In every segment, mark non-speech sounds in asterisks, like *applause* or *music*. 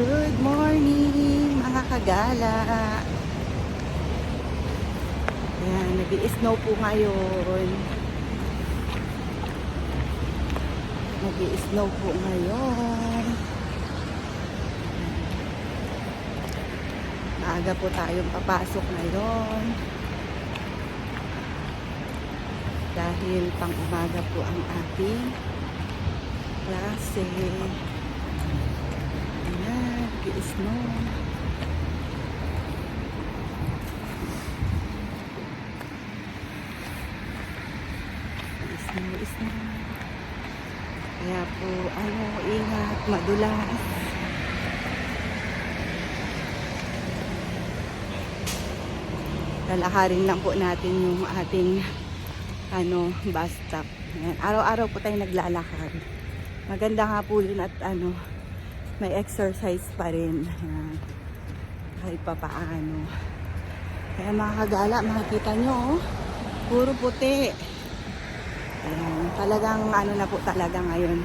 Good morning mga kagala. Ayan, nag-i-snow po ngayon. Nag-i-snow po ngayon. Maaga po tayong papasok ngayon. Dahil pang umaga po ang ating klase. Ayan, nag-i-snow. Snow. Kaya po, ano, ingat, madulas. Lalakarin lang po natin yung ating ano, bus stop. Araw-araw po tayo naglalakad. Maganda nga po yun at ano, may exercise pa rin. Ayan. Kahit pa paano. Kaya mga kagala, makikita nyo, oh, puro puti. Ayan, talagang ano na po talaga ngayon.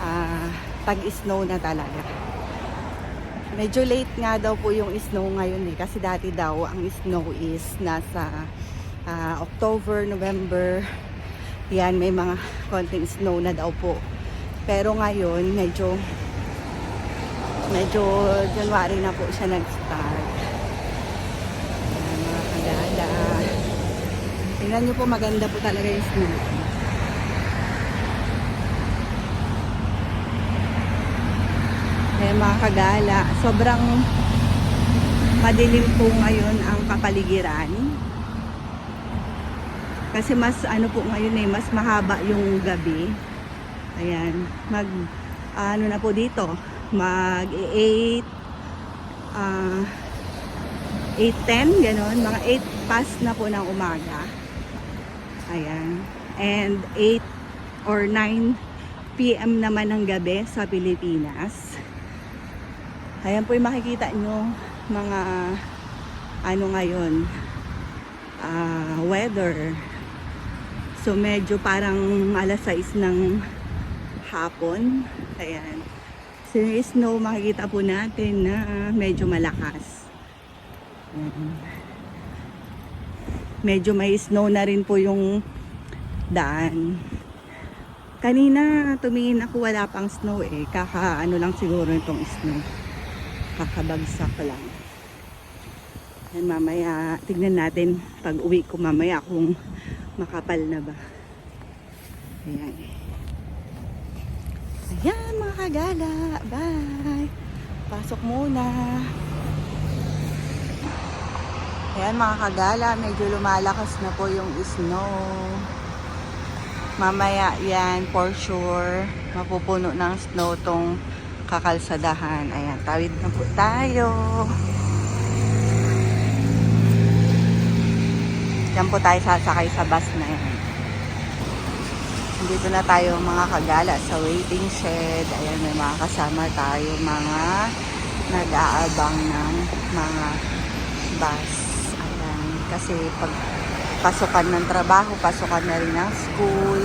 Ah, tag-snow na talaga. Medyo late nga daw po yung snow ngayon eh. Kasi dati daw ang snow is nasa ah, October, November. Yan, may mga konting snow na daw po. Pero ngayon, medyo medyo January na po siya nag-start. Ayan, mga kagala. Tingnan nyo po, maganda po talaga yung snow. Kaya mga kagala, sobrang madilim po ngayon ang kapaligiran. Kasi mas ano po ngayon eh, mas mahaba yung gabi. Ayan, mag ano na po dito, mag 8 ah 8.10, gano'n. Mga 8 past na po ng umaga. Ayan. And 8 or 9 p.m. naman ng gabi sa Pilipinas. Ayan po yung makikita nyo mga ano ngayon ah, weather. So medyo parang alas 6 ng hapon. Ayan. Snow makikita po natin na medyo malakas. Ayan. Medyo may snow na rin po yung daan. Kanina tumingin ako wala pang snow eh. Kaka ano lang siguro itong snow. Kakabagsak lang. Yan mamaya tignan natin pag uwi ko mamaya kung makapal na ba. Ayan. Ayan mga kagala. Bye. Pasok muna. Ayan mga kagala, medyo lumalakas na po yung snow. Mamaya yan, for sure, mapupuno ng snow tong kakalsadahan. Ayan, tawid na po tayo. Diyan po tayo sasakay sa bus na yan. Dito na tayo mga kagala sa waiting shed. Ayan, may mga kasama tayo, mga nag-aabang ng mga bus. Ayan, kasi pag pasukan ng trabaho, pasukan na rin ng school.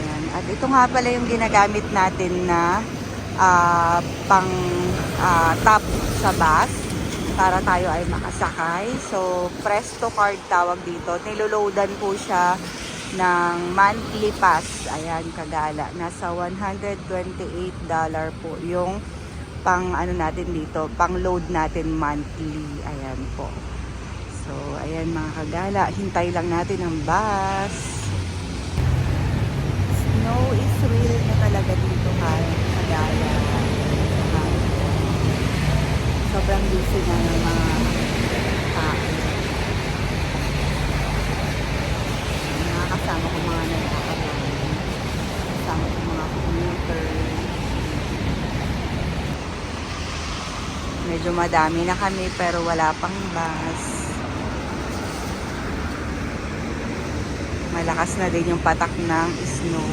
Ayan. At ito nga pala yung ginagamit natin na ah, pang ah, top sa bus para tayo ay makasakay. So, Presto card tawag dito. Niloloadan po siya ng monthly pass. Ayan, kagala. Nasa $128 po yung pang ano natin dito, pang load natin monthly. Ayan po. So, ayan mga kagala, hintay lang natin ang bus. Snow is real na talaga dito kay kagala. Sobrang busy na ng mga tao. Mga kasama ko mga nagkakabang. Kasama ko mga commuter. Medyo madami na kami pero wala pang bus. malakas na din yung patak ng snow.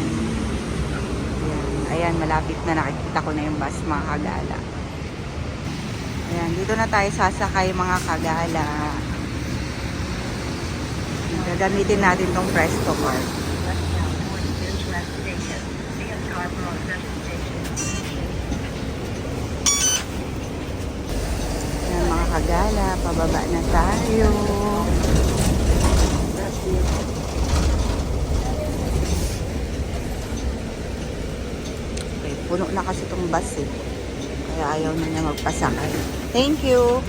Ayan, ayan malapit na nakikita ko na yung bus mga kagala. Ayan, dito na tayo sasakay mga kagala. Gagamitin natin tong Presto card. Kagala, pababa na tayo. Okay, puno na kasi itong bus eh. Kaya ayaw na niya magpasakay. Thank you.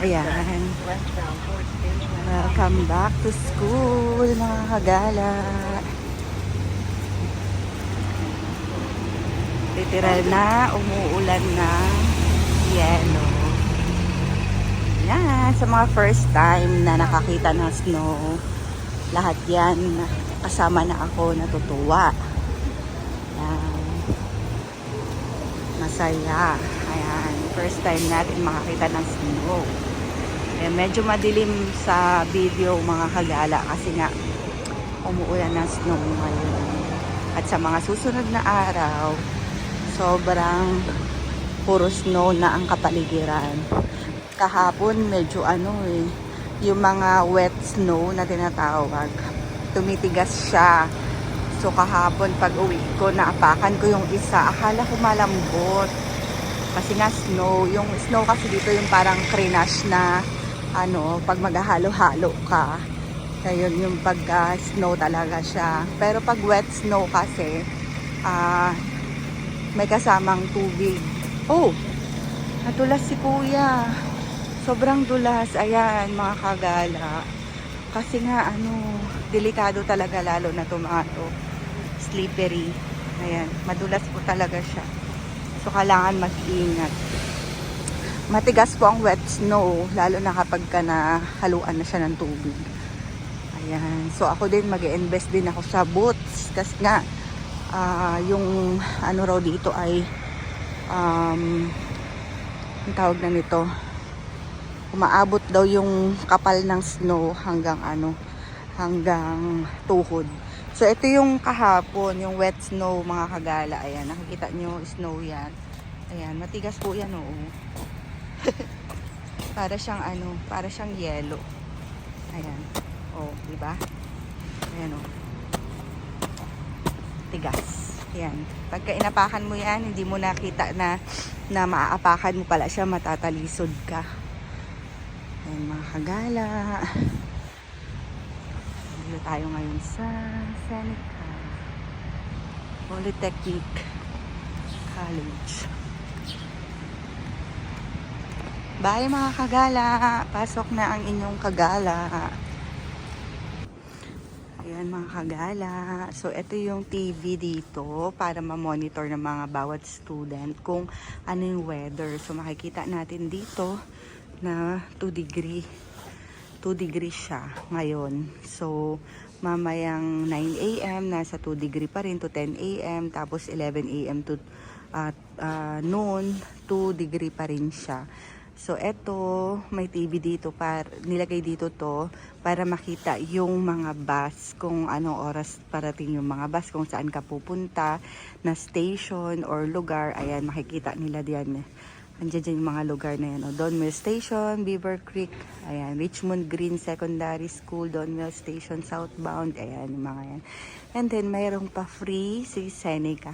Ayan. Welcome back to school, mga kagala. Literal na, umuulan na yellow. Yan, sa mga first time na nakakita ng snow, lahat yan, kasama na ako natutuwa. Yan. Masaya. Ayan, first time natin makakita ng snow. Eh, medyo madilim sa video mga kagala kasi nga umuulan ng snow ngayon. At sa mga susunod na araw, sobrang puro snow na ang kapaligiran. Kahapon medyo ano eh, yung mga wet snow na tinatawag, tumitigas siya. So kahapon pag uwi ko, naapakan ko yung isa, akala ko malambot. Kasi nga snow, yung snow kasi dito yung parang crenache na ano, pag maghahalo-halo ka. Yun yung pag ah, snow talaga siya. Pero pag wet snow kasi, ah, may kasamang tubig. Oh, natulas si kuya. Sobrang dulas. Ayan, mga kagala. Kasi nga, ano, delikado talaga lalo na tomato. Slippery. Ayan, madulas po talaga siya. So, kailangan mag-ingat. Matigas po ang wet snow, lalo na kapag ka nahaluan na siya ng tubig. Ayan. So, ako din, mag invest din ako sa boots. Kasi nga, ah, yung ano raw dito ay um, ang tawag na nito umaabot daw yung kapal ng snow hanggang ano hanggang tuhod so ito yung kahapon yung wet snow mga kagala ayan nakikita nyo snow yan ayan matigas po yan oo *laughs* para siyang ano para siyang yellow ayan oh di ba ayan oh tigas. Yan. Pagka inapakan mo yan, hindi mo nakita na na maaapakan mo pala siya, matatalisod ka. Ayan mga kagala. Dito tayo ngayon sa Seneca Polytechnic College. Bye mga kagala! Pasok na ang inyong kagala. Ayan mga kagala. So, ito yung TV dito para ma-monitor ng mga bawat student kung ano yung weather. So, makikita natin dito na 2 degree. 2 degree siya ngayon. So, mamayang 9 a.m. nasa 2 degree pa rin to 10 a.m. Tapos 11 a.m. to at ah, noon 2 degree pa rin siya. So, eto, may TV dito, par, nilagay dito to para makita yung mga bus, kung anong oras parating yung mga bus, kung saan ka pupunta, na station or lugar. Ayan, makikita nila diyan. Andiyan dyan yung mga lugar na yan. O, Don Mill Station, Beaver Creek, ayan, Richmond Green Secondary School, Don Mill Station, Southbound, ayan, yung mga yan. And then, mayroong pa free si Seneca.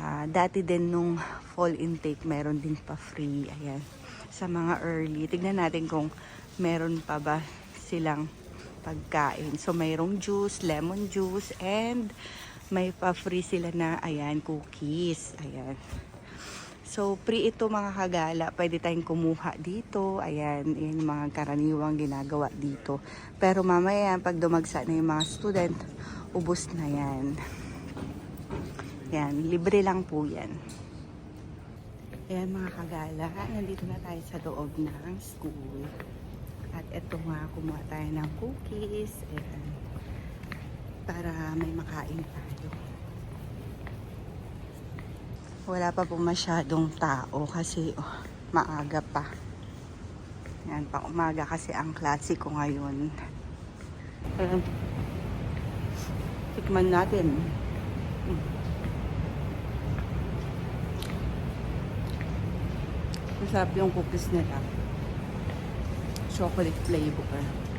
Ah, dati din nung fall intake, meron din pa free. Ayan. Sa mga early. Tignan natin kung meron pa ba silang pagkain. So, mayroong juice, lemon juice, and may pa free sila na, ayan, cookies. Ayan. So, free ito mga kagala. Pwede tayong kumuha dito. Ayan, yan yung mga karaniwang ginagawa dito. Pero mamaya, pag dumagsa na yung mga student, ubos na yan. Yan, libre lang po yan. Ayan mga kagala, nandito na tayo sa loob ng school. At eto nga, kumuha tayo ng cookies. Ayan. Para may makain tayo. Wala pa po masyadong tao kasi oh, maaga pa. Yan, pang umaga kasi ang klase ko ngayon. Ayan. Tikman natin. Masarap yung cookies nila. Chocolate flavor.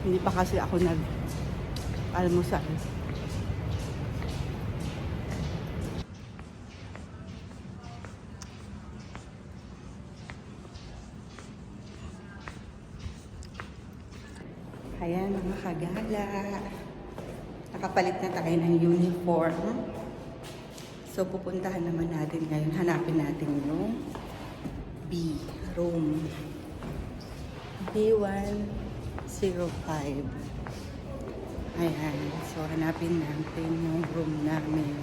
Hindi pa kasi ako nag almusal. Ayan mga kagala. Nakapalit na tayo ng uniform. So pupuntahan naman natin ngayon. Hanapin natin yung B room. B105. Ayan. So hanapin natin yung room namin.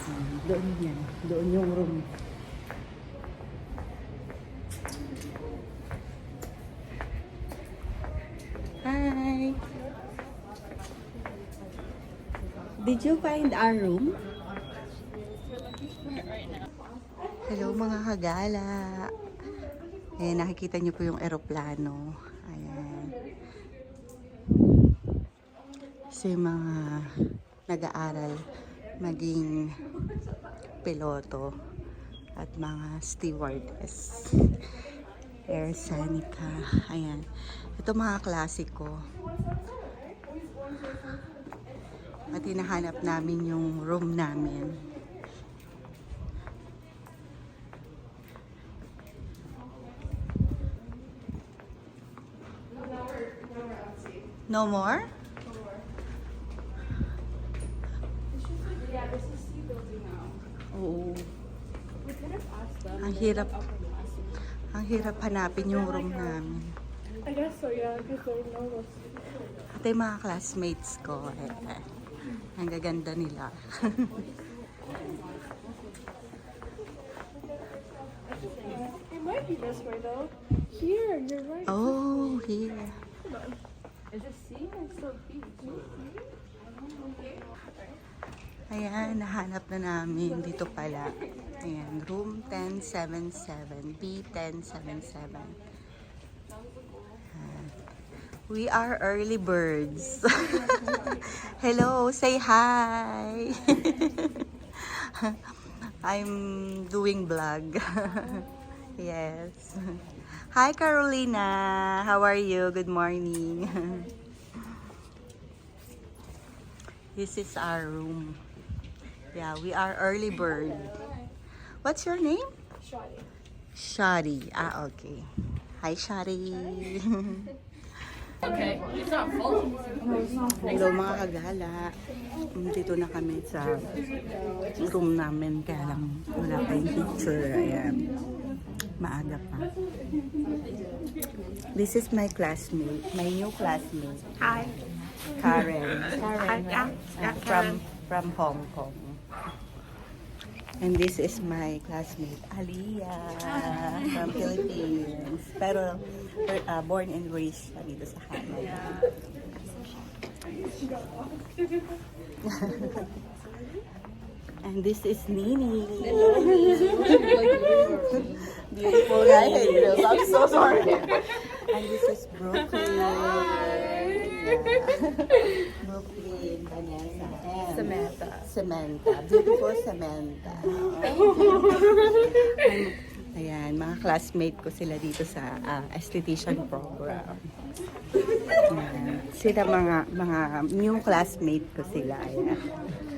Hmm, doon yan. Doon yung room. Hi! Did you find our room? Hello mga kagala. Eh, nakikita niyo po yung eroplano. Ayan. So yung mga nag-aaral maging piloto at mga stewardess. Air Seneca. Ayan. Ito mga klasiko. At hinahanap namin yung room namin. No more? Yeah, this is C building now. Oo. We could have asked them. Ang hirap. Ang hirap hanapin yung room namin. I guess so, yeah, because no roads. Ito yung mga classmates ko. Eh, eh. Ang gaganda nila. *laughs* It might be this way though. Here, you're right. oh, here. Hold on. Ayan, nahanap na namin dito pala. Ayan, room 1077, B1077. Ayan. We are early birds. *laughs* Hello, say hi. *laughs* I'm doing vlog. *laughs* yes. Hi Carolina, how are you? Good morning. *laughs* This is our room. Yeah, we are early bird. What's your name? Shoddy. Shari. Ah, okay. Hi, Shari. *laughs* Okay, it's not full. Hello mga kagala. Dito na kami sa room namin. Kaya lang wala pa yung picture. Ayan. Maaga pa. This is my classmate. My new classmate. Hi. Karen. Karen, yeah. Uh, from from Hong Kong. And this is my classmate, Aliyah, from Philippines. Pero uh, born and raised siya dito sa Canada. *laughs* and this is Nini. *laughs* Beautiful guy. I'm so sorry. *laughs* And this is Brooklyn. Brooklyn, Vanessa, and Samantha. Samantha. Beautiful Samantha. Ayan, mga classmate ko sila dito sa ah, esthetician program. Ayan. Sila mga mga new classmate ko sila. Ayan.